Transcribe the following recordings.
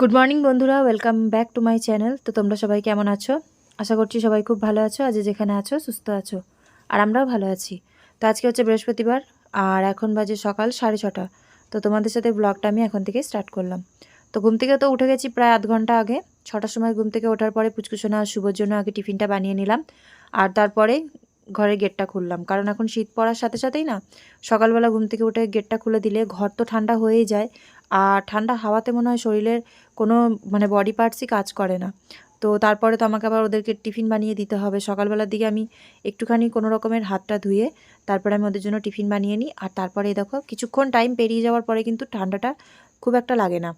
Good morning বন্ধুরা। Welcome back to my channel তো তোমরা সবাই কেমন আছো? আশা করছি সবাই খুব ভালো আছো। আজ যেখানে আছো, সুস্থ আছো। আর আমরাও ভালো আছি। তো আজকে হচ্ছে বৃহস্পতিবার, আর এখন বাজে সকাল সাড়ে ছটা। তো তোমাদের সাথে ব্লগটা আমি এখন থেকে স্টার্ট করলাম। তো ঘুম থেকে তো উঠে গেছি প্রায় আধ ঘণ্টা আগে। ছটার সময় ঘুম থেকে ওঠার পরে পুচকুসোনা আর শুভর জন্য আগে টিফিনটা বানিয়ে নিলাম। আর তারপরে ঘরের গেটটা খুললাম। কারণ এখন শীত পড়ার সাথে সাথেই না, সকালবেলা ঘুম থেকে উঠে গেটটা খুলে দিলে ঘর তো ঠান্ডা হয়েই যায়। আর ঠান্ডা হাওয়াতে মনে হয় শরীরের কোনো মানে বডি পার্টসই কাজ করে না। তো তারপরে তো আমাকে আবার ওদেরকে টিফিন বানিয়ে দিতে হবে। সকালবেলার দিকে আমি একটুখানি কোনো রকমের হাতটা ধুয়ে তারপরে আমি ওদের জন্য টিফিন বানিয়ে নিই। আর তারপরে দেখো, কিছুক্ষণ টাইম পেরিয়ে যাওয়ার পরে কিন্তু ঠান্ডাটা খুব একটা লাগে না।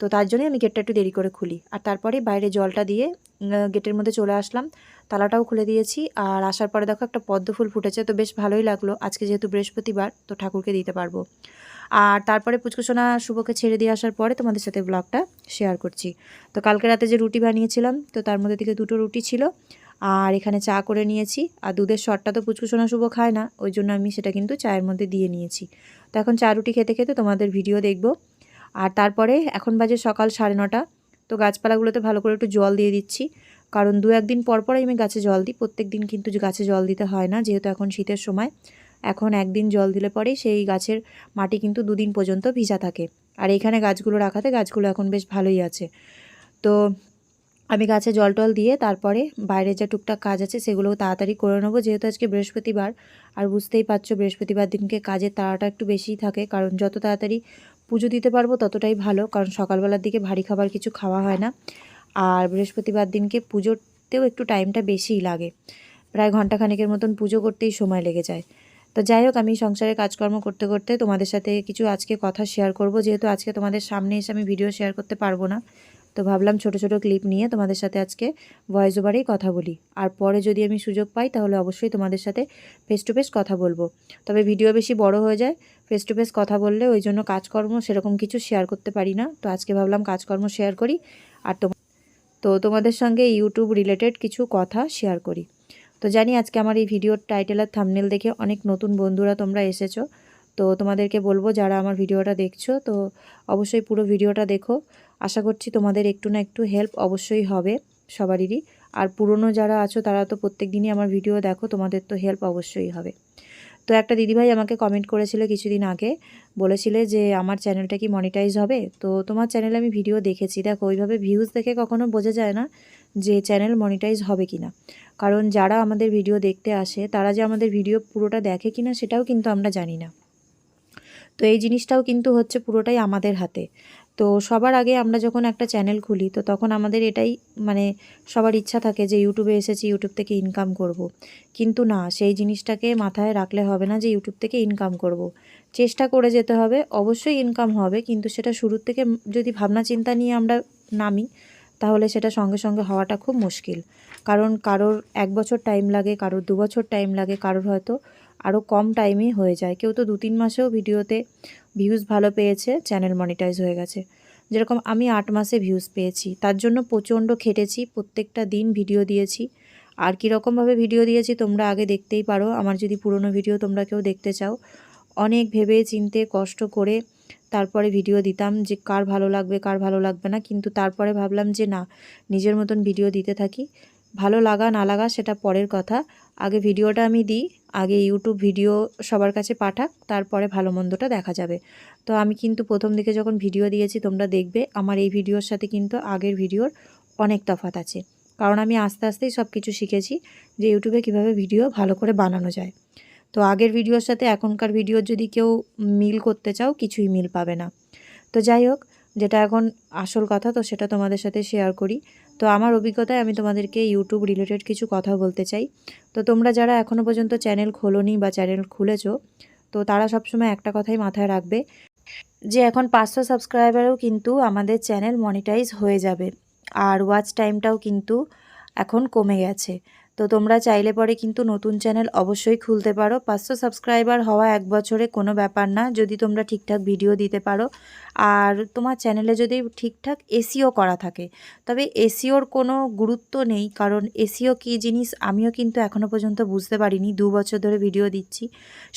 তো তার জন্যই আমি গেটটা একটু দেরি করে খুলি। আর তারপরে বাইরে জলটা দিয়ে গেটের মধ্যে চলে আসলাম। তালাটাও খুলে দিয়েছি। আর আসার পরে দেখো একটা পদ্ম ফুল ফুটেছে। তো বেশ ভালোই লাগল। আজকে যেহেতু বৃহস্পতিবার, তো ঠাকুরকে দিতে পারব। আর তারপরে পুচকুসোনা শুভকে ছেড়ে দিয়ে আসার পরে তোমাদের সাথে ব্লগটা শেয়ার করছি। তো কালকে রাতে যে রুটি বানিয়েছিলাম, তো তার মধ্যে থেকে দুটো রুটি ছিল। আর এখানে চা করে নিয়েছি। আর দুধের শটটা তো পুচকুসোনা শুভ খায় না, ওই জন্য আমি সেটা কিন্তু চায়ের মধ্যে দিয়ে নিয়েছি। তো এখন চা রুটি খেতে খেতে তোমাদের ভিডিও দেখব। আর তারপরে এখন বাজে সকাল সাড়ে নটা। তো গাছপালাগুলোতে ভালো করে একটু জল দিয়ে দিচ্ছি। কারণ দু একদিন পর আমি গাছে জল দিই। প্রত্যেক দিন কিন্তু গাছে জল দিতে হয় না, যেহেতু এখন শীতের সময়। এখন একদিন জল দিলে পরেই সেই গাছের মাটি কিন্তু দুদিন পর্যন্ত ভিজা থাকে। আর এখানে গাছগুলো রাখাতে গাছগুলো এখন বেশ ভালোই আছে। তো আমি গাছে জল টল দিয়ে তারপরে বাইরে যা টুকটাক কাজ আছে সেগুলো তাড়াতাড়ি করে নেব। যেহেতু আজকে বৃহস্পতিবার, আর বুঝতেই পারছ বৃহস্পতিবার দিনকে কাজের তাড়াটা একটু বেশিই থাকে, কারণ যত তাড়াতাড়ি পুজো দিতে পারব ততটাই ভালো, কারণ সকালবেলার দিকে ভারী খাবার কিছু খাওয়া হয় না। আর বৃহস্পতিবার দিনকে পুজোতেও একটু টাইমটা বেশিই লাগে। প্রায় ঘন্টাখানেকের মতন পুজো করতেই সময় লেগে যায়। তো যাই হোক, আমি সংসারে কাজকর্ম করতে করতে তোমাদের সাথে কিছু আজকে কথা শেয়ার করব। যেহেতু আজকে তোমাদের সামনে এসে আমি ভিডিও শেয়ার করতে পারব না, তো ভাবলাম ছোট ছোট ক্লিপ নিয়ে তোমাদের সাথে আজকে ভয়েস ওভারেই কথা বলি। আর পরে যদি আমি সুযোগ পাই, তাহলে অবশ্যই তোমাদের সাথে ফেস টু ফেস কথা বলব। তবে ভিডিও বেশি বড় হয়ে যায় ফেস টু ফেস কথা বললে ওই জন্য কাজকর্ম সেরকম কিছু শেয়ার করতে পারি না। তো আজকে ভাবলাম কাজকর্ম শেয়ার করি, আর তো তোমাদের সঙ্গে ইউটিউব রিলেটেড কিছু কথা শেয়ার করি। তো জানি আজকে আমার এই ভিডিওর টাইটেল আর থামনেল দেখে অনেক নতুন বন্ধুরা তোমরা এসেছ। তো তোমাদেরকে বলব, যারা আমার ভিডিওটা দেখছ, তো অবশ্যই পুরো ভিডিওটা দেখো। আশা করছি তোমাদের একটু না একটু হেল্প অবশ্যই হবে সবারই। আর পুরনো যারা আছো, তারা তো প্রত্যেক দিনই আমার ভিডিও দেখো, তোমাদের তো হেল্প অবশ্যই হবে। তো একটা দিদিভাই আমাকে কমেন্ট করেছিল কিছুদিন আগে, বলেছিলে যে আমার চ্যানেলটা কি মনিটাইজ হবে? তো তোমার চ্যানেলে আমি ভিডিও দেখেছি। দেখো, ওইভাবে ভিউজ দেখে কখনো বোঝা যায় না। যে চ্যানেল মনিটাইজ হবে কি না কারণ যারা আমাদের ভিডিও দেখতে আসে, তারা যে আমাদের ভিডিও পুরোটা দেখে কিনা, সেটাও কিন্তু আমরা জানি না তো এই জিনিসটাও কিন্তু হচ্ছে পুরোটাই আমাদের হাতে তো সবার আগে আমরা যখন একটা চ্যানেল খুলি, তো তখন আমাদের এটাই মানে সবার ইচ্ছা থাকে যে ইউটিউবে এসেছি ইউটিউব থেকে ইনকাম করব। কিন্তু না, সেই জিনিসটাকে মাথায় রাখলে হবে না যে ইউটিউব থেকে ইনকাম করব। চেষ্টা করে যেতে হবে, অবশ্যই ইনকাম হবে, কিন্তু সেটা শুরুর থেকে যদি ভাবনা চিন্তা নিয়ে আমরা নামি তাহলে সেটা সঙ্গে সঙ্গে হওয়াটা খুব মুশকিল। কারণ কারোর এক বছর টাইম লাগে, কারোর দু বছর টাইম লাগে, কারোর হয়তো আরও কম টাইমেই হয়ে যায়। কেউ তো দু তিন মাসেও ভিডিওতে ভিউজ ভালো পেয়েছে চ্যানেল মনিটাইজ হয়ে গেছে। যেরকম আমি আট মাসে ভিউজ পেয়েছি, তার জন্য প্রচণ্ড খেটেছি, প্রত্যেকটা দিন ভিডিও দিয়েছি। আর কীরকমভাবে ভিডিও দিয়েছি তোমরা আগে দেখতেই পারো, আমার যদি পুরনো ভিডিও তোমরা কেউ দেখতে চাও, অনেক ভেবে চিনতে কষ্ট করে তারপরে ভিডিও দিতাম যে কার ভালো লাগবে, কার ভালো লাগবে না। কিন্তু তারপরে ভাবলাম যে না, নিজের মতন ভিডিও দিতে থাকি। ভালো লাগা, না লাগা সেটা পরের কথা। আগে ভিডিওটা আমি দিই, আগে ইউটিউব ভিডিও সবার কাছে পাঠাক, তারপরে ভালো মন্দটা দেখা যাবে। তো আমি কিন্তু প্রথম দিকে যখন ভিডিও দিয়েছি, তোমরা দেখবে আমার এই ভিডিওর সাথে কিন্তু আগের ভিডিওর অনেক তফাৎ আছে। কারণ আমি আস্তে আস্তেই সব কিছু শিখেছি যে ইউটিউবে কীভাবে ভিডিও ভালো করে বানানো যায়। তো আগের ভিডিওর সাথে এখনকার ভিডিওর যদি কেউ মিল করতে চাও, কিছুই মিল পাবে না। তো যাই হোক, যেটা এখন আসল কথা, তো সেটা তোমাদের সাথে শেয়ার করি। তো আমার অভিজ্ঞতায় আমি তোমাদেরকে ইউটিউব রিলেটেড কিছু কথা বলতে চাই। তো তোমরা যারা এখনও পর্যন্ত চ্যানেল খোলোনি বা চ্যানেল খুলেছো, তো তারা সবসময় একটা কথাই মাথায় রাখবে, যে এখন পাঁচশো সাবস্ক্রাইবারেও কিন্তু আমাদের চ্যানেল মনিটাইজ হয়ে যাবে। আর ওয়াচ টাইমটাও কিন্তু এখন কমে গেছে। তো তোমরা চাইলে পরে কিন্তু নতুন চ্যানেল অবশ্যই খুলতে পারো। পাঁচশো সাবস্ক্রাইবার হওয়া এক বছরে কোনো ব্যাপার না। যদি তোমরা ঠিকঠাক ভিডিও দিতে পারো আর তোমার চ্যানেলে যদি ঠিকঠাক এসিও করা থাকে, তবে এসিওর কোনো গুরুত্ব নেই, কারণ এসিও কী জিনিস আমিও কিন্তু এখনও পর্যন্ত বুঝতে পারিনি, দু বছর ধরে ভিডিও দিচ্ছি।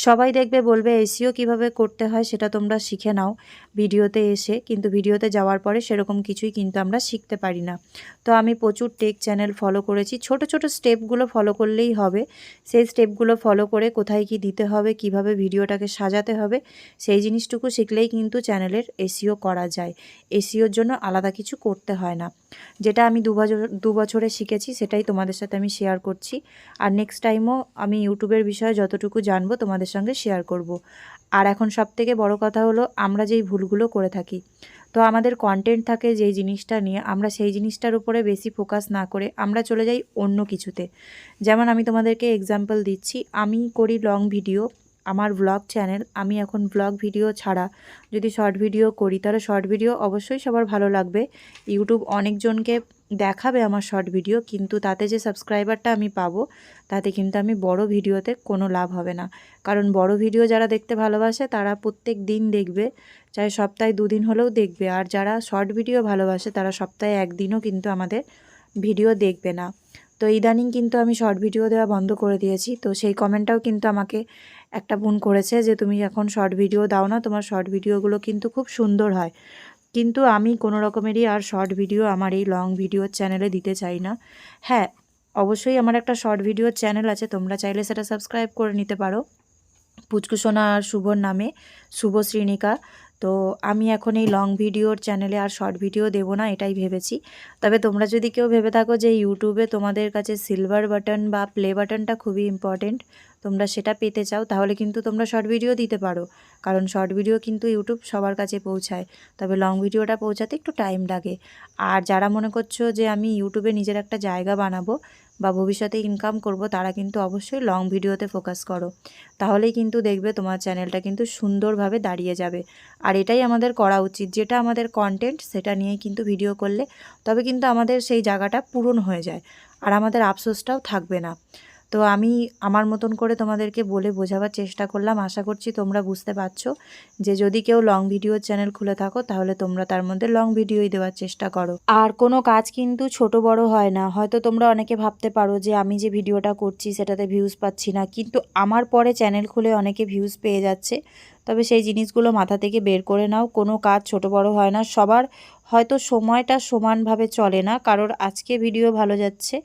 সবাই দেখবে, বলবে এসিও কীভাবে করতে হয় সেটা তোমরা শিখে নাও ভিডিওতে এসে, কিন্তু ভিডিওতে যাওয়ার পরে সেরকম কিছুই কিন্তু আমরা শিখতে পারি না। তো আমি প্রচুর টেক চ্যানেল ফলো করেছি, ছোট ছোট স্টেপগুলো ফলো করলেই হবে। সেই স্টেপগুলো ফলো করে কোথায় কি দিতে হবে, কীভাবে ভিডিওটাকে সাজাতে হবে, সেই জিনিসটুকু শিখলেই কিন্তু চ্যানেলের এসিও করা যায়। এসিওর জন্য আলাদা কিছু করতে হয় না। যেটা আমি দু বছর, দু বছরে শিখেছি, সেটাই তোমাদের সাথে আমি শেয়ার করছি। আর নেক্সট টাইমও আমি ইউটিউবের বিষয়ে যতটুকু জানব, তোমাদের সঙ্গে শেয়ার করব। আর এখন সব থেকে বড় কথা হলো, আমরা যেই ভুলগুলো করে থাকি। তো আমাদের কন্টেন্ট থাকে যেই জিনিসটা নিয়ে, আমরা সেই জিনিসটার উপরে বেশি ফোকাস না করে আমরা চলে যাই অন্য কিছুতে। যেমন আমি তোমাদেরকে এক্সাম্পল দিচ্ছি, আমি করি লং ভিডিও আমার ব্লগ চ্যানেল আমি এখন ব্লগ ভিডিও ছাড়া যদি শর্ট ভিডিও করি, তাহলে শর্ট ভিডিও অবশ্যই সবার ভালো লাগবে। ইউটিউব অনেকজনকে দেখাবে আমার শর্ট ভিডিও কিন্তু তাতে যে সাবস্ক্রাইবারটা আমি পাবো, তাতে কিন্তু আমি বড় ভিডিওতে কোনো লাভ হবে না। কারণ বড় ভিডিও যারা দেখতে ভালোবাসে, তারা প্রত্যেক দিন দেখবে, চাই সপ্তাহে দুদিন হলেও দেখবে। আর যারা শর্ট ভিডিও ভালোবাসে, তারা সপ্তাহে একদিনও কিন্তু আমাদের ভিডিও দেখবে না। তো ইদানিং কিন্তু আমি শর্ট ভিডিও দেওয়া বন্ধ করে দিয়েছি। তো সেই কমেন্টটাও কিন্তু আমাকে একটা বোন করেছে যে, তুমি এখন শর্ট ভিডিও দাও না, তোমার শর্ট ভিডিওগুলো কিন্তু খুব সুন্দর হয়। কিন্তু আমি কোনো রকমেরই আর শর্ট ভিডিও আমার এই লং ভিডিওর চ্যানেলে দিতে চাই না। হ্যাঁ অবশ্যই আমার একটা শর্ট ভিডিওর চ্যানেল আছে, তোমরা চাইলে সেটা সাবস্ক্রাইব করে নিতে পারো। পুচকুসোনা আর শুভর নামে, শুভ শ্রীনিকা। তো আমি এখন এই লং ভিডিওর চ্যানেলে আর শর্ট ভিডিও দেব না, এটাই ভেবেছি। তবে তোমরা যদি কেউ ভেবে থাকো যে ইউটিউবে তোমাদের কাছে সিলভার বাটন বা প্লে বাটনটা খুবই ইম্পর্টেন্ট তোমরা সেটা পেতে চাও, তাহলে কিন্তু তোমরা শর্ট ভিডিও দিতে পারো। কারণ শর্ট ভিডিও কিন্তু ইউটিউব সবার কাছে পৌঁছায়। তবে লং ভিডিওটা পৌঁছাতে একটু টাইম লাগে। আর যারা মনে করছ যে আমি ইউটিউবে নিজের একটা জায়গা বানাবো বা ভবিষ্যতে ইনকাম করব, তারা কিন্তু অবশ্যই লং ভিডিওতে ফোকাস করো। তাহলেই কিন্তু দেখবে তোমার চ্যানেলটা কিন্তু সুন্দরভাবে দাঁড়িয়ে যাবে। আর এটাই আমাদের করা উচিত। যেটা আমাদের কন্টেন্ট সেটা নিয়েই কিন্তু ভিডিও করলে তবে কিন্তু আমাদের সেই জায়গাটা পূরণ হয়ে যায়। আর আমাদের আফসোসটাও থাকবে না। তো আমি আমার মতন করে তোমাদেরকে বলে বোঝাবার চেষ্টা করলাম। আশা করছি তোমরা বুঝতে পারছ যে যদি কেউ লং ভিডিও চ্যানেল খুলে থাকো, তাহলে তোমরা তার মধ্যে লং ভিডিওই দেওয়ার চেষ্টা করো। আর কোনো কাজ কিন্তু ছোট বড় হয় না। হয়তো তোমরা অনেকে ভাবতে পারো যে আমি যে ভিডিওটা করছি, সেটাতে ভিউজ পাচ্ছি না। কিন্তু আমার পরে চ্যানেল খুলে অনেকে ভিউজ পেয়ে যাচ্ছে। তবে সেই জিনিসগুলো মাথা থেকে বের করে নাও। কোনো কাজ ছোট বড় হয় না। সবার হয়তো সময়টা সমানভাবে চলে না। কারোর আজকে ভিডিও ভালো যাচ্ছে,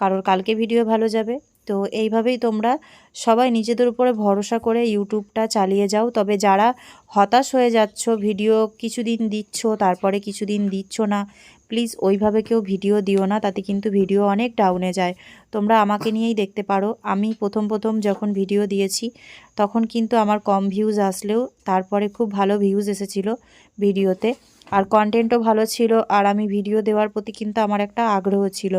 কারোর কালকে ভিডিও ভালো যাবে। তো এইভাবেই তোমরা সবাই নিজেদের উপরে ভরসা করে ইউটিউবটা চালিয়ে যাও। তবে যারা হতাশ হয়ে যাচ্ছ, ভিডিও কিছুদিন দিচ্ছ, তারপরে কিছুদিন দিচ্ছ না, প্লিজ ওইভাবে কেউ ভিডিও দিও না, তাতে কিন্তু ভিডিও অনেক ডাউনে যায়। তোমরা আমাকে নিয়েই দেখতে পারো। আমি প্রথম প্রথম যখন ভিডিও দিয়েছি, তখন কিন্তু আমার কম ভিউজ আসলেও তারপরে খুব ভালো ভিউজ এসেছিল ভিডিওতে। আর কন্টেন্টও ভালো ছিল, আর আমি ভিডিও দেওয়ার প্রতি কিন্তু আমার একটা আগ্রহ ছিল।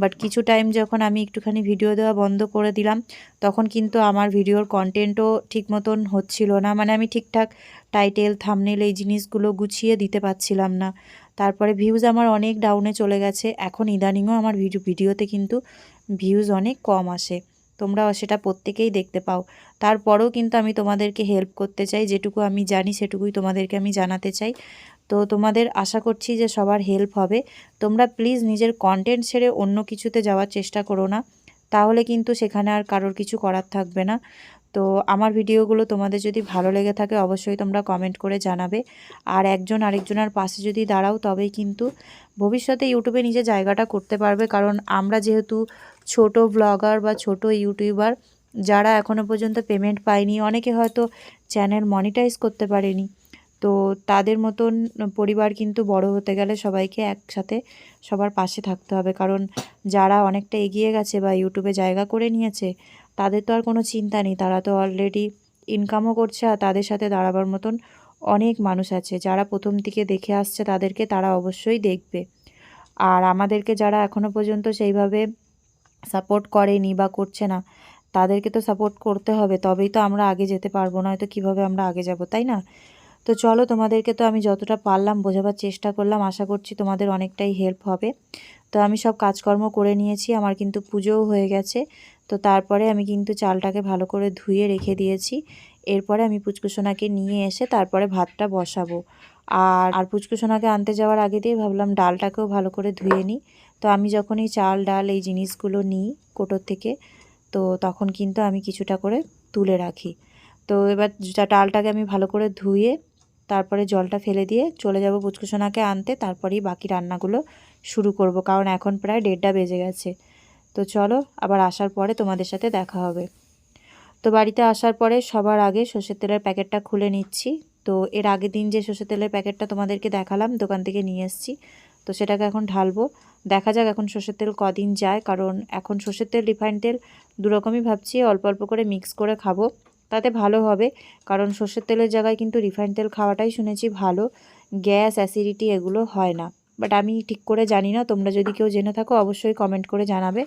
বাট কিছু টাইম যখন আমি একটুখানি ভিডিও দেওয়া বন্ধ করে দিলাম, তখন কিন্তু আমার ভিডিওর কন্টেন্টও ঠিক মতন হচ্ছিল না। মানে আমি ঠিকঠাক টাইটেল থামনেল এই জিনিসগুলো গুছিয়ে দিতে পারছিলাম না। তারপরে ভিউজ আমার অনেক ডাউনে চলে গেছে। এখন ইদানিংও আমার ভিডিও ভিডিওতে কিন্তু ভিউজ অনেক কম আসে। তোমরা সেটা প্রত্যেকেই দেখতে পাও। তারপরেও কিন্তু আমি তোমাদেরকে হেল্প করতে চাই, যেটুকু আমি জানি সেটুকুই তোমাদেরকে আমি জানাতে চাই। তো তোমাদের আশা করছি যে সবার হেল্প হবে। তোমরা প্লিজ নিজের কন্টেন্ট ছেড়ে অন্য কিছুতে যাওয়ার চেষ্টা করো না। তাহলে কিন্তু সেখানে আর কারোর কিছু করার থাকবে না। তো আমার ভিডিওগুলো তোমাদের যদি ভালো লেগে থাকে অবশ্যই তোমরা কমেন্ট করে জানাবে। আর একজন আরেকজনের পাশে যদি দাঁড়াও তবেই কিন্তু ভবিষ্যতে ইউটিউবে নিজের জায়গাটা করতে পারবে। কারণ আমরা যেহেতু ছোট ব্লগার বা ছোট ইউটিউবার যারা এখনও পর্যন্ত পেমেন্ট পায়নি, অনেকে হয়তো চ্যানেল মনিটাইজ করতে পারেনি। তো তাদের মতন পরিবার কিন্তু বড় হতে গেলে সবাইকে একসাথে সবার পাশে থাকতে হবে। কারণ যারা অনেকটা এগিয়ে গেছে বা ইউটিউবে জায়গা করে নিয়েছে, তাদের তো আর কোনো চিন্তা নেই। তারা তো অলরেডি ইনকামও করছে আর তাদের সাথে দাঁড়াবার মতন অনেক মানুষ আছে। যারা প্রথম থেকে দেখে আসছে তাদেরকে তারা অবশ্যই দেখবে। আর আমাদেরকে যারা এখনও পর্যন্ত সেইভাবে সাপোর্ট করেনি বা করছে না, তাদেরকে তো সাপোর্ট করতে হবে। তবেই তো আমরা আগে যেতে পারব না নয়তো কীভাবে আমরা আগে যাব, তাই না? তো চলো তোমাদেরকে তো আমি যতটা পারলাম বোঝাবার চেষ্টা করলাম, আশা করছি তোমাদের অনেকটাই হেল্প হবে। তো আমি সব কাজকর্ম করে নিয়েছি, আমার কিন্তু পুজোও হয়ে গেছে। তো তারপরে আমি কিন্তু চালটাকে ভালো করে ধুয়ে রেখে দিয়েছি। এরপরে আমি পুচকুসোনাকে নিয়ে এসে তারপরে ভাতটা বসাবো। আর আর পুচকুসোনাকে আনতে যাওয়ার আগে দিয়ে ভাবলাম ডালটাকেও ভালো করে ধুয়ে নিই। তো আমি যখন এই চাল, ডাল এই জিনিসগুলো নিই কোটোর থেকে, তো তখন কিন্তু আমি কিছুটা করে তুলে রাখি। তো এবার ডালটাকে আমি ভালো করে ধুয়ে তারপরে জলটা ফেলে দিয়ে চলে যাব পুচকুসোনাকে আনতে, তারপরেই বাকি রান্নাগুলো শুরু করব, কারণ এখন প্রায় দেড়টা বেজে গেছে। তো চলো, আবার আসার পরে তোমাদের সাথে দেখা হবে। তো বাড়িতে আসার পরে সবার আগে সর্ষের তেলের প্যাকেটটা খুলে নিচ্ছি। তো এর আগের দিন যে সর্ষের তেলের প্যাকেটটা তোমাদেরকে দেখালাম, দোকান থেকে নিয়ে এসেছি। তো সেটাকে এখন ঢালবো। দেখা যাক এখন সর্ষের তেল কদিন যায়, কারণ এখন সর্ষের তেল রিফাইন তেল দুরকমই ভাবছি, অল্প অল্প করে মিক্স করে খাব। তাতে ভালো হবে। কারণ সর্ষের তেলের জায়গায় কিন্তু রিফাইন তেল খাওয়াটাই শুনেছি ভালো। গ্যাস অ্যাসিডিটি এগুলো হয় না। বাট আমি ঠিক করে জানি না। তোমরা যদি কেউ জেনে থাকো, অবশ্যই কমেন্ট করে জানাবে।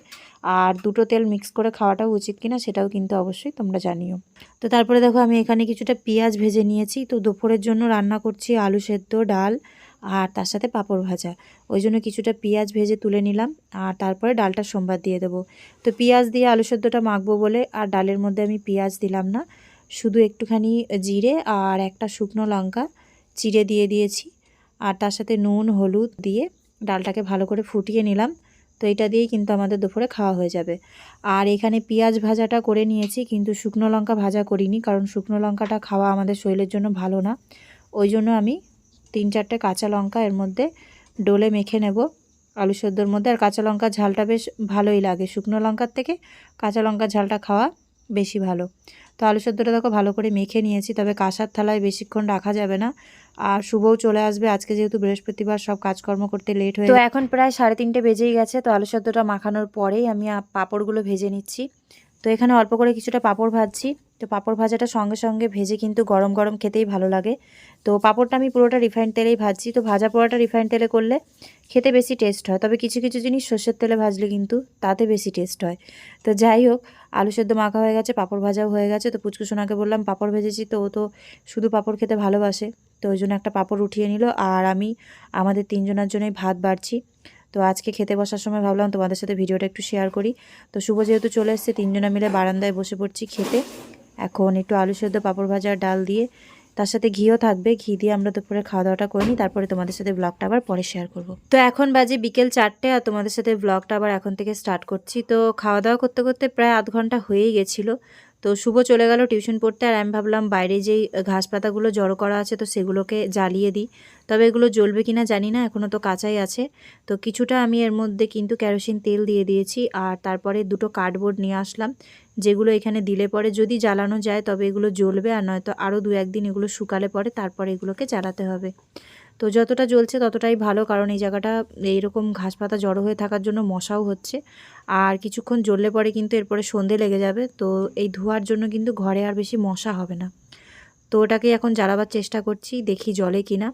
আর দুটো তেল মিক্স করে খাওয়াটাও উচিত কিনা সেটাও কিন্তু অবশ্যই তোমরা জানিও। তো তারপরে দেখো, আমি এখানে কিছুটা পেঁয়াজ ভেজে নিয়েছি। তো দুপুরের জন্য রান্না করছি আলু সেদ্ধ, ডাল। আর তার সাথে পাঁপড় ভাজা। ওই জন্য কিছুটা পেঁয়াজ ভেজে তুলে নিলাম আর তারপরে ডালটা সোমবার দিয়ে দেবো। তো পেঁয়াজ দিয়ে আলু সেদ্ধটা মাখবো বলে আর ডালের মধ্যে আমি পেঁয়াজ দিলাম না। শুধু একটুখানি জিরে আর একটা শুকনো লঙ্কা চিড়ে দিয়ে দিয়েছি। আর তার সাথে নুন, হলুদ দিয়ে ডালটাকে ভালো করে ফুটিয়ে নিলাম। তো এটা দিয়েই কিন্তু আমাদের দুপুরে খাওয়া হয়ে যাবে। আর এখানে পেঁয়াজ ভাজাটা করে নিয়েছি কিন্তু শুকনো লঙ্কা ভাজা করিনি কারণ শুকনো লঙ্কাটা খাওয়া আমাদের শরীরের জন্য ভালো না। ওই জন্য আমি তিন চারটে কাঁচা লঙ্কা এর মধ্যে ডোলে মেখে নেব আলু সেদ্ধর মধ্যে। আর কাঁচা লঙ্কার ঝালটা বেশ ভালোই লাগে। শুকনো লঙ্কার থেকে কাঁচা লঙ্কার ঝালটা খাওয়া বেশি ভালো। তো আলু সেদ্ধটা দেখো ভালো করে মেখে নিয়েছি তবে কাঁসার থালায় বেশিক্ষণ রাখা যাবে না। আর শুভও চলে আসবে। আজকে যেহেতু বৃহস্পতিবার সব কাজকর্ম করতে লেট হয়ে তো এখন প্রায় সাড়ে তিনটে বেজেই গেছে তো আলু সেদ্ধটা মাখানোর পরেই আমি পাঁপড়গুলো ভেজে নিচ্ছি। তো এখানে অল্প করে কিছুটা পাঁপড় ভাজছি। তো পাঁপড় ভাজাটা সঙ্গে সঙ্গে ভেজে কিন্তু গরম গরম খেতেই ভালো লাগে। তো পাঁপড়টা আমি পুরোটা রিফাইন্ড তেলেই ভাজছি। তো ভাজা পোড়াটা রিফাইন্ড তেলে করলে খেতে বেশি টেস্ট হয়। তবে কিছু কিছু জিনিস সর্ষের তেলে ভাজলে কিন্তু তাতে বেশি টেস্ট হয়। তো যাই হোক, আলু সেদ্ধ মাখা হয়ে গেছে, পাঁপড় ভাজাও হয়ে গেছে। তো পুচকুসোনাকে বললাম, পাঁপড় ভেজেছি তো, ও তো শুধু পাঁপড় খেতে ভালোবাসে। তো ওই জন্য একটা পাঁপড় উঠিয়ে নিল। আর আমি, আমাদের তিনজনের জন্যই ভাত বাড়ছি। তো আজকে খেতে বসার সময় ভাবলাম তোমাদের সাথে ভিডিওটা একটু শেয়ার করি। তো শুভ যেহেতু চলে এসছে, তিনজনে মিলে বারান্দায় বসে পড়ছি খেতে। এখন একটু আলু সেদ্ধ, পাঁপড় ভাজা, ডাল দিয়ে তার সাথে ঘিও থাকবে, ঘি দিয়ে আমরা দুপুরে খাওয়া দাওয়াটা করে নিই, তারপরে তোমাদের সাথে ব্লগটা আবার পরে শেয়ার করব। তো এখন বাজে বিকেল চারটে আর তোমাদের সাথে ব্লগটা আবার এখন থেকে স্টার্ট করছি। তো খাওয়া দাওয়া করতে করতে প্রায় আধ ঘণ্টা হয়েই গেছিল। তো শুভ চলে গেল টিউশন পড়তে আর আমি ভাবলাম বাইরে যেই ঘাস পাতাগুলো জড়ো করা আছে তো সেগুলোকে জ্বালিয়ে দিই। তবে এগুলো জ্বলবে কি না জানি না এখনও তো কাঁচাই আছে। তো কিছুটা আমি এর মধ্যে কিন্তু ক্যারোসিন তেল দিয়ে দিয়েছি আর তারপরে দুটো কার্ডবোর্ড নিয়ে আসলাম, যেগুলো এখানে দিলে পরে যদি জ্বালানো যায় তবে এগুলো জ্বলবে আর নয়তো আরও দু একদিন এগুলো শুকালে পরে তারপরে এগুলোকে জ্বালাতে হবে। তো যতটা জ্বলছে ততটাই ভালো, কারণ এই জায়গাটা এইরকম ঘাস পাতা জড়ো হয়ে থাকার জন্য মশাও হচ্ছে। আর কিছুক্ষণ জ্বললে পরে কিন্তু এরপরে সন্ধে লেগে যাবে, তো এই ধোয়ার জন্য কিন্তু ঘরে আর বেশি মশা হবে না। তো ওটাকে এখন জ্বালাবার চেষ্টা করছি, দেখি জলে কিনা।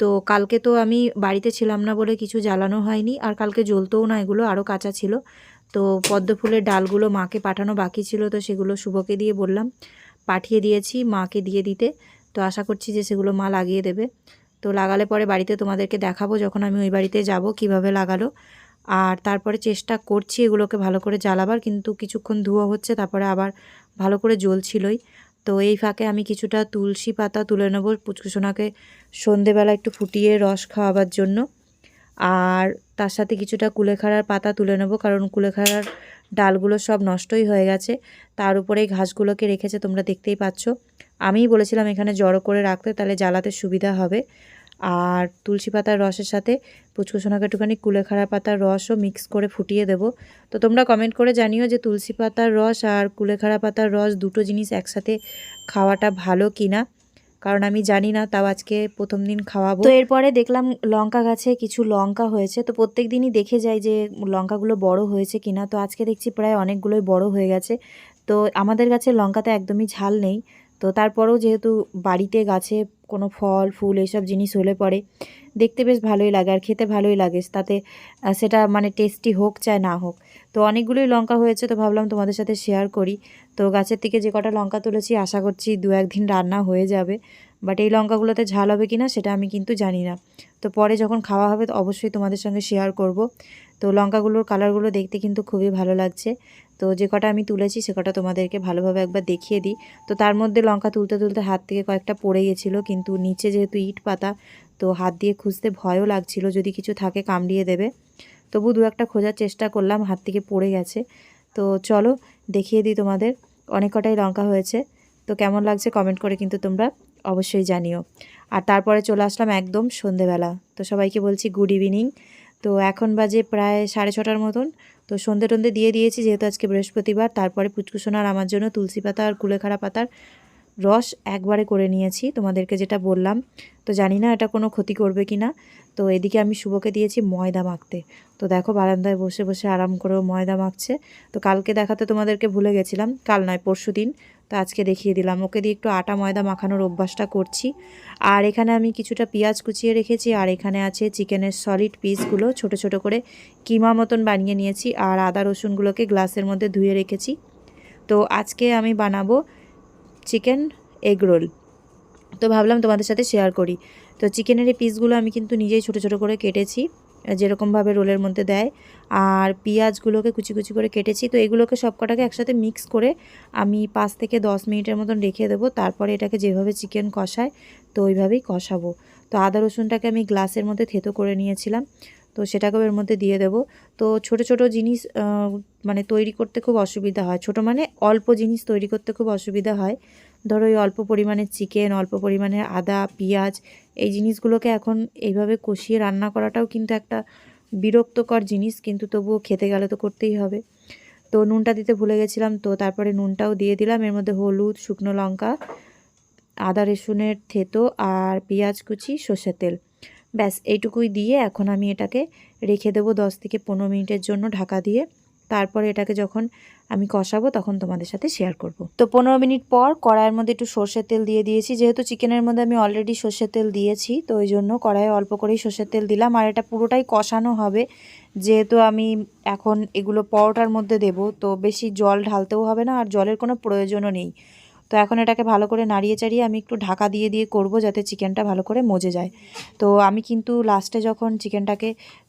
তো কালকে তো আমি বাড়িতে ছিলাম না বলে কিছু জ্বালানো হয়নি, আর কালকে জ্বলতেও না, এগুলো আরও কাঁচা ছিল। তো পদ্ম ফুলের ডালগুলো মাকে পাঠানো বাকি ছিল, তো সেগুলো শুভকে দিয়ে বললাম, পাঠিয়ে দিয়েছি মাকে দিয়ে দিতে। তো আশা করছি যে সেগুলো মা লাগিয়ে দেবে। তো লাগালে পরে বাড়িতে তোমাদেরকে দেখাবো যখন আমি ওই বাড়িতে যাব, কীভাবে লাগালো। আর তারপরে চেষ্টা করছি এগুলোকে ভালো করে জ্বালাবার, কিন্তু কিছুক্ষণ ধোয়া হচ্ছে, তারপরে আবার ভালো করে জ্বলছিলই। তো এই ফাঁকে আমি কিছুটা তুলসী পাতা তুলে নেব পুচকুসোনাকে সন্ধেবেলা একটু ফুটিয়ে রস খাওয়াবার জন্য। আর তার সাথে কিছুটা কুলেখাড়ার পাতা তুলে নেব, কারণ কুলেখাড়ার ডালগুলো সব নষ্টই হয়ে গেছে। তার উপরে ঘাসগুলোকে রেখেছে, তোমরা দেখতেই পাচ্ছ। আমিই বলেছিলাম এখানে জড়ো করে রাখতে, তাহলে জ্বালাতে সুবিধা হবে। আর তুলসী পাতার রসের সাথে পুচকুসোনাকে একটুখানি কুলেখাড়া পাতার রসও মিক্স করে ফুটিয়ে দেব। তো তোমরা কমেন্ট করে জানিও যে তুলসী পাতার রস আর কুলেখাড়া পাতার রস দুটো জিনিস একসাথে খাওয়াটা ভালো কি না কারণ আমি জানি না, তাও আজকে প্রথম দিন খাওয়াবো। তো এরপরে দেখলাম লঙ্কা গাছে কিছু লঙ্কা হয়েছে। তো প্রত্যেক দিনই দেখে যাই যে লঙ্কাগুলো বড় হয়েছে কিনা। তো আজকে দেখছি প্রায় অনেকগুলোই বড় হয়ে গেছে। তো আমাদের গাছে লঙ্কাতে একদমই ঝাল নেই। তো তারপরেও যেহেতু বাড়িতে গাছে কোনো ফল, ফুল এইসব জিনিস হলে পরে দেখতে বেশ ভালোই লাগে আর খেতে ভালোই লাগে। তাতে সেটা মানে টেস্টি হোক চায় না হোক। তো অনেকগুলোই লঙ্কা হয়েছে তো ভাবলাম তোমাদের সাথে শেয়ার করি। তো গাছের থেকে যে কটা লঙ্কা তুলেছি, আশা করছি দু একদিন রান্না হয়ে যাবে। বাট এই লঙ্কাগুলোতে ঝাল হবে কি না সেটা আমি কিন্তু জানি না। তো পরে যখন খাওয়া হবে, তো অবশ্যই তোমাদের সঙ্গে শেয়ার করব। তো লঙ্কাগুলোর কালারগুলো দেখতে কিন্তু খুবই ভালো লাগছে। তো যে কটা আমি তুলেছি, সে কটা তোমাদেরকে ভালোভাবে একবার দেখিয়ে দিই। তো তার মধ্যে লঙ্কা তুলতে তুলতে হাত থেকে কয়েকটা পড়ে গেছিল, কিন্তু নিচে যেহেতু ইট পাতা, তো হাত দিয়ে খুঁজতে ভয়ও লাগছিল, যদি কিছু থাকে কামড়িয়ে দেবে। তবু দু একটা খোঁজার চেষ্টা করলাম, হাত থেকে পড়ে গেছে। তো চলো দেখিয়ে দিই তোমাদের, অনেক কটাই লঙ্কা হয়েছে। তো কেমন লাগছে কমেন্ট করে কিন্তু তোমরা অবশ্যই জানিও। আর তারপরে চলে আসলাম একদম সন্ধেবেলা। তো সবাইকে বলছি গুড ইভিনিং তো এখন বাজে প্রায় সাড়ে ছটার মতন। তো সন্ধে টন্ধে দিয়ে দিয়েছি যেহেতু আজকে বৃহস্পতিবার। তারপরে পুচকুসোনার আমার জন্য তুলসী পাতা আর কুলেখাড়া পাতার রস একবারে করে নিয়েছি। তোমাদেরকে যেটা বললাম। তো জানি না এটা কোনো ক্ষতি করবে কি না তো এদিকে আমি শুভকে দিয়েছি ময়দা মাখতে। তো দেখো বারান্দায় বসে বসে আরাম করেও ময়দা মাখছে। তো কালকে দেখাতে তোমাদেরকে ভুলে গেছিলাম, কাল নয়, পরশু দিন। তো আজকে দেখিয়ে দিলাম, ওকে দিয়ে একটু আটা ময়দা মাখানোর অভ্যাসটা করছি। আর এখানে আমি কিছুটা পেঁয়াজ কুচিয়ে রেখেছি, আর এখানে আছে চিকেনের সলিড পিসগুলো, ছোট ছোট করে কিমা মতন বানিয়ে নিয়েছি, আর আদা রসুনগুলোকে গ্লাসের মধ্যে ধুয়ে রেখেছি। তো আজকে আমি বানাবো চিকেন এগ রোল। তো ভাবলাম তোমাদের সাথে শেয়ার করি। তো চিকেনের এই পিসগুলো আমি কিন্তু নিজেই ছোট ছোট করে কেটেছি যেরকমভাবে রোলের মধ্যে দেয়। আর পেঁয়াজগুলোকে কুচি কুচি করে কেটেছি, তো এগুলোকে সব কটাকে একসাথে মিক্স করে আমি পাঁচ থেকে দশ মিনিটের মতন রেখে দেবো। তারপরে এটাকে যেভাবে চিকেন কষায়, তো ওইভাবেই কষাবো। তো আদা রসুনটাকে আমি গ্লাসের মধ্যে থেতো করে নিয়েছিলাম, তো সেটাকেও এর মধ্যে দিয়ে দেবো। তো ছোট ছোট জিনিস মানে তৈরি করতে খুব অসুবিধা হয়। ছোট মানে অল্প জিনিস তৈরি করতে খুব অসুবিধা হয়। ধরো এই অল্প পরিমাণের চিকেন অল্প পরিমাণের আদা, পেঁয়াজ, এই জিনিসগুলোকে এখন এইভাবে কষিয়ে রান্না করাটাও কিন্তু একটা বিরক্তকর জিনিস, কিন্তু তবুও খেতে গেলে তো করতেই হবে। তো নুনটা দিতে ভুলে গেছিলাম, তো তারপরে নুনটাও দিয়ে দিলাম। এর মধ্যে হলুদ, শুকনো লঙ্কা, আদা রসুনের থেতো আর পেঁয়াজ কুচি, সর্ষের তেল। ব্যাস, এইটুকুই দিয়ে এখন আমি এটাকে রেখে দেবো দশ থেকে পনেরো মিনিটের জন্য ঢাকা দিয়ে। তারপরে এটাকে যখন আমি কষাবো, তখন তোমাদের সাথে শেয়ার করব। তো পনেরো মিনিট পর কড়াইয়ের মধ্যে একটু সর্ষের তেল দিয়ে দিয়েছি। যেহেতু চিকেনের মধ্যে আমি অলরেডি সর্ষের তেল দিয়েছি, তো ওই জন্য কড়াইয়ে অল্প করেই সর্ষের তেল দিলাম। আর এটা পুরোটাই কষানো হবে। যেহেতু আমি এখন এগুলো পরোটার মধ্যে দেব, তো বেশি জল ঢালতেও হবে না, আর জলের কোনো প্রয়োজনও নেই। তো এখন এটাকে ভালো করে নাড়িয়ে চাড়িয়ে আমি একটু ঢাকা দিয়ে দিয়ে করব যাতে চিকেনটা ভালো করে মজে যায়। তো আমি কিন্তু লাস্টে যখন চিকেনটাকে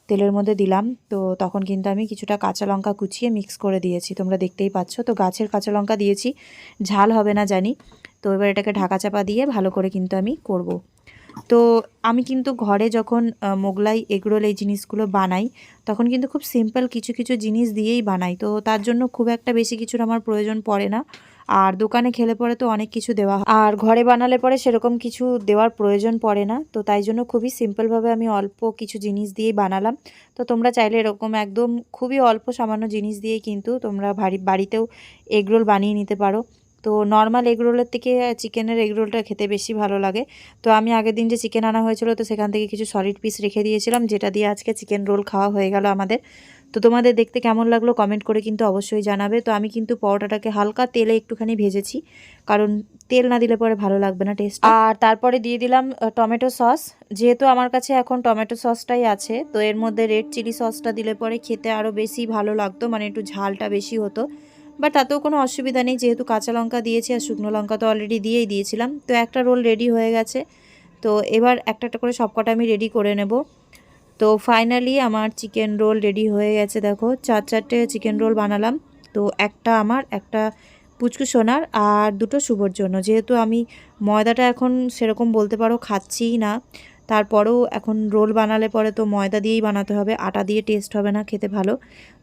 তেলের মধ্যে দিলাম, তো তখন কিন্তু আমি কিছুটা কাঁচা লঙ্কা কুচিয়ে মিক্স করে দিয়েছি। তোমরা দেখতেই পাচ্ছ, তো গাছের কাঁচা লঙ্কা দিয়েছি, ঝাল হবে না জানি। তো এবার এটাকে ঢাকা চাপা দিয়ে ভালো করে কিন্তু আমি করব। তো আমি কিন্তু ঘরে যখন মোগলাই, এগরোল এই জিনিসগুলো বানাই, তখন কিন্তু খুব সিম্পল কিছু কিছু জিনিস দিয়েই বানাই। তো তার জন্য খুব একটা বেশি কিছুর আমার প্রয়োজন পড়ে না। আর দোকানে খেলে পরে তো অনেক কিছু দেওয়া হয়। আর ঘরে বানালে পরে সেরকম কিছু দেওয়ার প্রয়োজন পড়ে না। তো তাই জন্য খুবই সিম্পলভাবে আমি অল্প কিছু জিনিস দিয়েই বানালাম। তো তোমরা চাইলে এরকম একদম খুবই অল্প সামান্য জিনিস দিয়েই কিন্তু তোমরা বাড়ি বাড়িতেও এগরোল বানিয়ে নিতে পারো। তো নর্মাল এগরোলের থেকে চিকেনের এগরোলটা খেতে বেশি ভালো লাগে। তো আমি আগের দিন যে চিকেন আনা হয়েছিল, তো সেখান থেকে কিছু সলিড পিস রেখে দিয়েছিলাম, যেটা দিয়ে আজকে চিকেন রোল খাওয়া হয়ে গেল আমাদের। তো তোমাদের দেখতে কেমন লাগল কমেন্ট করে কিন্তু অবশ্যই জানাবে। তো আমি কিন্তু পরোটাটাকে হালকা তেলে একটুখানি ভেজেছি, কারণ তেল না দিলে পরে ভালো লাগবে না টেস্ট আর তারপরে দিয়ে দিলাম টমেটো সস যেহেতু আমার কাছে এখন টমেটো সসটাই আছে, তো এর মধ্যে রেড চিলি সসটা দিলে পরে খেতে আরও বেশি ভালো লাগতো মানে একটু ঝালটা বেশি হতো। বাট তাতেও কোনো অসুবিধা নেই, যেহেতু কাঁচা লঙ্কা দিয়েছি আর শুকনো লঙ্কা তো অলরেডি দিয়েই দিয়েছিলাম। তো একটা রোল রেডি হয়ে গেছে। তো এবার একটা একটা করে সবকটা আমি রেডি করে নেব। তো ফাইনালি আমার চিকেন রোল রেডি হয়ে গেছে, দেখো। চার চারটে চিকেন রোল বানালাম। তো একটা আমার, একটা পুচকু সোনার আর দুটো শুভর জন্য। যেহেতু আমি ময়দাটা এখন সেরকম বলতে পারো খাচ্ছিই না, তারপরেও এখন রোল বানালে পরে তো ময়দা দিয়েই বানাতে হবে। আটা দিয়ে টেস্ট হবে না, খেতে ভালো।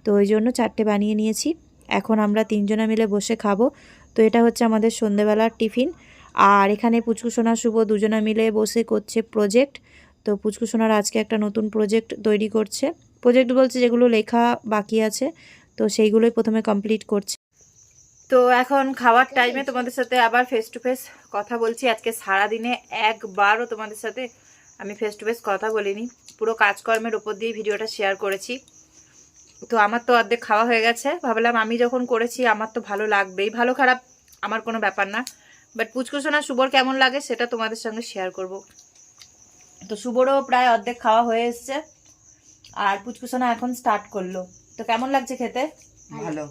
তো ওই জন্য চারটে বানিয়ে নিয়েছি। এখন আমরা তিনজনে মিলে বসে খাব। তো এটা হচ্ছে আমাদের সন্ধেবেলার টিফিন। আর এখানে পুচকু সোনা, শুভ দুজনে মিলে বসে করছে প্রজেক্ট তো পুচকু সোনার আজকে একটা নতুন প্রজেক্ট তৈরি করছে। প্রজেক্ট বলছে যেগুলো লেখা বাকি আছে, তো সেইগুলোই প্রথমে কমপ্লিট করছে। তো এখন খাওয়ার টাইমে তোমাদের সাথে আবার ফেস টু ফেস কথা বলছি। আজকে সারা দিনে একবারও তোমাদের সাথে আমি ফেস টু ফেস কথা বলিনি। পুরো কাজকর্মের ওপর দিয়ে ভিডিওটা শেয়ার করেছি। তো আমার তো অর্ধেক খাওয়া হয়ে গেছে। ভাবলাম আমি যখন করেছি, আমার তো ভালো লাগবেই। ভালো খারাপ আমার কোনো ব্যাপার না। বাট পুচকুসোনা শুভর কেমন লাগে সেটা তোমাদের সঙ্গে শেয়ার করব। তো শুভরও প্রায় অর্ধেক খাওয়া হয়ে এসছে। আর পুচকুসোনা এখন স্টার্ট করল। তো কেমন লাগছে খেতে? ভালো।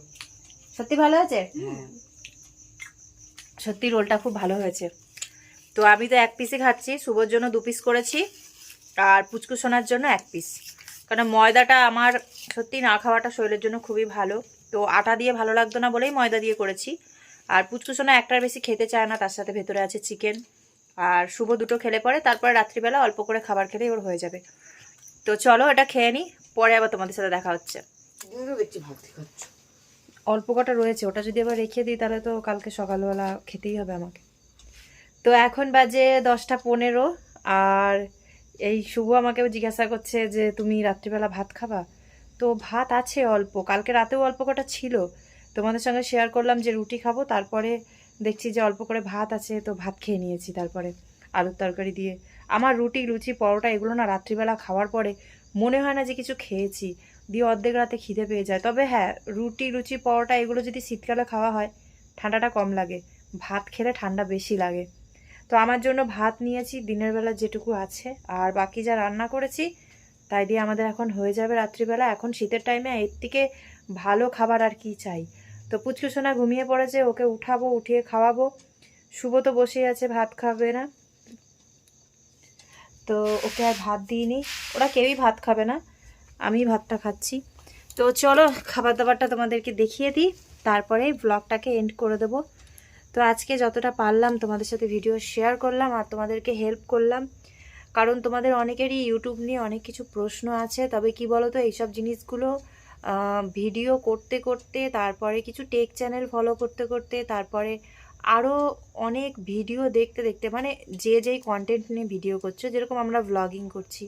সত্যি ভালো হয়েছে? হ্যাঁ। সত্যি রোলটা খুব ভালো হয়েছে। তো আমি তো এক পিসই খাচ্ছি শুভর জন্য দু পিস করেছি আর পুচকু সোনার জন্য এক পিস কারণ ময়দাটা আমার সত্যি না খাওয়াটা শরীরের জন্য খুবই ভালো। তো আটা দিয়ে ভালো লাগতো না বলেই ময়দা দিয়ে করেছি। আর পুচকু সোনা একটার বেশি খেতে চায় না তার সাথে ভেতরে আছে চিকেন আর শুভ দুটো খেলে পরে তারপরে রাত্রিবেলা অল্প করে খাবার খেলেই ওর হয়ে যাবে। তো চলো এটা খেয়ে নিই পরে আবার তোমাদের সাথে দেখা হচ্ছে। অল্প কটা রয়েছে ওটা যদি আবার রেখে দিই তাহলে তো কালকে সকালবেলা খেতেই হবে আমাকে। তো এখন বাজে দশটা পনেরো আর এই শুভ আমাকে জিজ্ঞাসা করছে যে তুমি রাত্রিবেলা ভাত খাবা? তো ভাত আছে অল্প কালকে রাতেও অল্প কটা ছিল। তোমাদের সঙ্গে শেয়ার করলাম যে রুটি খাব তারপরে দেখছি যে অল্প করে ভাত আছে, তো ভাত খেয়ে নিয়েছি তারপরে। আলুর তরকারি দিয়ে। আমার রুটি, লুচি, পরোটা এগুলো না রাত্রিবেলা খাওয়ার পরে মনে হয় না যে কিছু খেয়েছি। দিয়ে অর্ধেক রাতে খিদে পেয়ে যায়। তবে হ্যাঁ রুটি, লুচি, পরোটা এগুলো যদি শীতকালে খাওয়া হয়, ঠান্ডাটা কম লাগে। ভাত খেলে ঠান্ডা বেশি লাগে। তো আমার জন্য ভাত নিয়েছি, দিনের বেলা যেটুকু আছে। আর বাকি যা রান্না করেছি, তাই দিয়ে আমাদের এখন হয়ে যাবে রাত্রিবেলা। এখন শীতের টাইমে এর থেকে ভালো খাবার আর কি চাই? তো পুচকু সোনা ঘুমিয়ে পড়েছে, ওকে উঠাবো, উঠিয়ে খাওয়াবো। শুভ তো বসেই আছে, ভাত খাবে না। তো ওকে আর ভাত দিইনি। ওরা কেউই ভাত খাবে না আমি ভাতটা খাচ্ছি। তো চলো খাবার দাবারটা তোমাদেরকে দেখিয়ে দিই, তারপরে ব্লগটাকে এন্ড করে দেবো। তো আজকে যতটা পারলাম তোমাদের সাথে ভিডিও শেয়ার করলাম আর তোমাদেরকে হেল্প করলাম। কারণ তোমাদের অনেকেরই ইউটিউব নিয়ে অনেক কিছু প্রশ্ন আছে, তবে কি বলো তো এইসব জিনিসগুলো ভিডিও করতে করতে, তারপরে কিছু টেক চ্যানেল ফলো করতে করতে, তারপরে আরও অনেক ভিডিও দেখতে দেখতে মানে যে যেই কন্টেন্ট নিয়ে ভিডিও করছ, যেরকম আমরা ভ্লগিং করছি,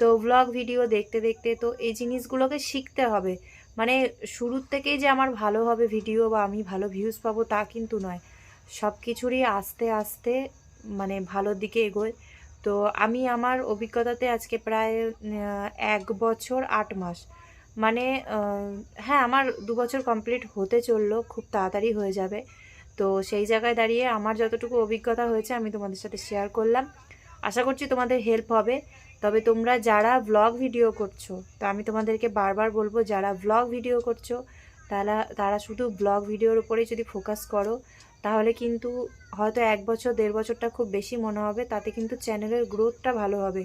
তো ভ্লগ ভিডিও দেখতে দেখতে তো এই জিনিসগুলোকে শিখতে হবে। মানে শুরুর থেকেই যে আমার ভালো হবে ভিডিও বা আমি ভালো ভিউজ পাবো তা কিন্তু নয়। সব কিছুরই আস্তে আস্তে মানে ভালোর দিকে এগোয়। তো আমি আমার অভিজ্ঞতাতে আজকে প্রায় এক বছর আট মাস। মানে হ্যাঁ আমার দু বছর কমপ্লিট হতে চলল, খুব তাড়াতাড়ি হয়ে যাবে। তো সেই জায়গায় দাঁড়িয়ে আমার যতটুকু অভিজ্ঞতা হয়েছে, আমি তোমাদের সাথে শেয়ার করলাম। আশা করছি তোমাদের হেল্প হবে। তবে তোমরা যারা ব্লগ ভিডিও করছ, তো আমি তোমাদেরকে বারবার বলব, যারা ব্লগ ভিডিও করছ, তারা তারা শুধু ব্লগ ভিডিওর উপরেই যদি ফোকাস করো, তাহলে কিন্তু হয়তো এক বছর, দেড় বছরটা খুব বেশি মনে হবে। তাতে কিন্তু চ্যানেলের গ্রোথটা ভালো হবে।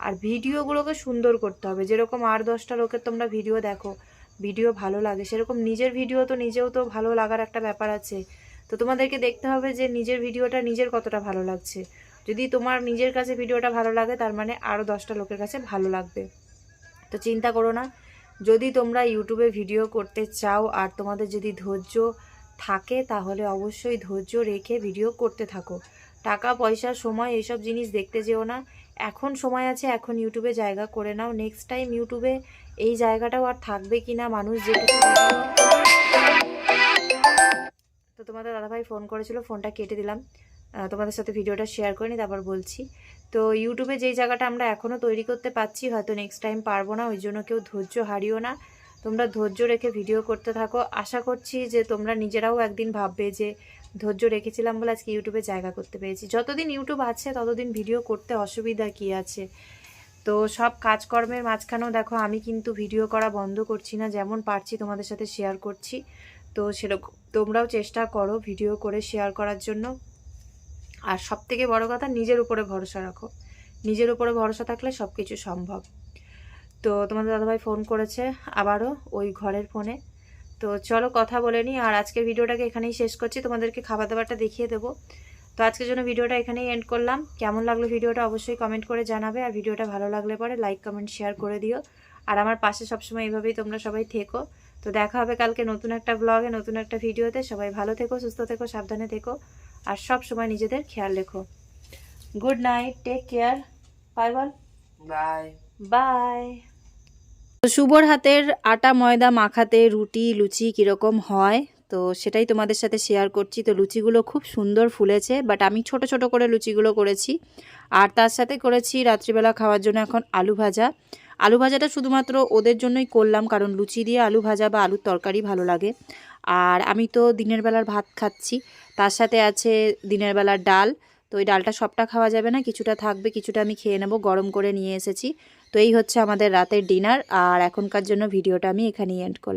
আর ভিডিওগুলোকে সুন্দর করতে হবে। যেরকম আর দশটা লোকের তোমরা ভিডিও দেখো, ভিডিও ভালো লাগে। সেরকম নিজের ভিডিও তো নিজেও তো ভালো লাগার একটা ব্যাপার আছে। তো তোমাদেরকে দেখতে হবে যে নিজের ভিডিওটা নিজের কতটা ভালো লাগছে। যদি তোমার নিজের কাছে ভিডিওটা ভালো লাগে, তার মানে আরও দশটা লোকের কাছে ভালো লাগবে। তো চিন্তা করো না। যদি তোমরা ইউটিউবে ভিডিও করতে চাও আর তোমাদের যদি ধৈর্য থাকে, তাহলে অবশ্যই ধৈর্য রেখে ভিডিও করতে থাকো। টাকা, পয়সা, সময় এইসব জিনিস দেখতে যেও না। এখন সময় আছে, এখন ইউটিউবে জায়গা করে নাও। নেক্সট টাইম ইউটিউবে এই জায়গাটাও আর থাকবে কি না মানুষ যেটুকু তো তোমাদের দাদাভাই ফোন করেছিল ফোনটা কেটে দিলাম। তোমাদের সাথে ভিডিওটা শেয়ার করে নি তারপর বলছি। তো ইউটিউবে যেই জায়গাটা আমরা এখনও তৈরি করতে পারছি, হয়তো নেক্সট টাইম পারব না, ওই জন্য কেউ ধৈর্য হারিও না। তোমরা ধৈর্য রেখে ভিডিও করতে থাকো। আশা করছি যে তোমরা নিজেরাও একদিন ভাববে যে ধৈর্য রেখেছিলাম বলে আজকে ইউটিউবে জায়গা করতে পেরেছি। যতদিন ইউটিউব আছে, ততদিন ভিডিও করতে অসুবিধা কী আছে? তো সব কাজকর্মের মাঝখানেও দেখো, আমি কিন্তু ভিডিও করা বন্ধ করছি না, যেমন পারছি তোমাদের সাথে শেয়ার করছি। তো সেরকম তোমরাও চেষ্টা করো ভিডিও করে শেয়ার করার জন্য। আর সব থেকে বড় কথা, নিজের উপরে ভরসা রাখো। নিজের উপরে ভরসা থাকলে সব কিছু সম্ভব। তো তোমাদের দাদাভাই ফোন করেছে আবারও ওই ঘরের ফোনে তো চলো কথা বলে নিই। আর আজকের ভিডিওটাকে এখানেই শেষ করছি। তোমাদেরকে খাবার দাবারটা দেখিয়ে দেবো। তো আজকের জন্য ভিডিওটা এখানেই এন্ড করলাম। কেমন লাগল ভিডিওটা অবশ্যই কমেন্ট করে জানাবে। আর ভিডিওটা ভালো লাগলে পরে লাইক কমেন্ট শেয়ার করে দিও। আর আমার পাশে সবসময় এইভাবেই তোমরা সবাই থেকো। তো দেখা হবে কালকে নতুন একটা ব্লগে নতুন একটা ভিডিওতে। সবাই ভালো থেকো সুস্থ থেকো সাবধানে থেকো। আর সব সময় নিজেদের খেয়াল রেখো। Good night take care bye বল। বাই বাই তো শুভর হাতের আটা, ময়দা মাখাতে রুটি, লুচি কীরকম হয়? তো সেটাই তোমাদের সাথে শেয়ার করছি। তো লুচিগুলো খুব সুন্দর ফুলেছে বাট আমি ছোট ছোট করে লুচিগুলো করেছি। আর তার সাথে করেছি রাত্রিবেলা খাওয়ার জন্য এখন আলু ভাজা। আলু ভাজাটা শুধুমাত্র ওদের জন্যই করলাম, কারণ লুচি দিয়ে আলু ভাজা বা আলুর তরকারি ভালো লাগে। আর আমি তো দিনের বেলার ভাত খাচ্ছি। তার সাথে আছে দিনের বেলার ডাল। তো ওই ডালটা সবটা খাওয়া যাবে না, কিছুটা থাকবে, কিছুটা আমি খেয়ে নেব, গরম করে নিয়ে এসেছি। তো এই হচ্ছে আমাদের রাতের ডিনার আর এখনকার জন্য ভিডিওটা আমি এখানেই এন্ড করলাম।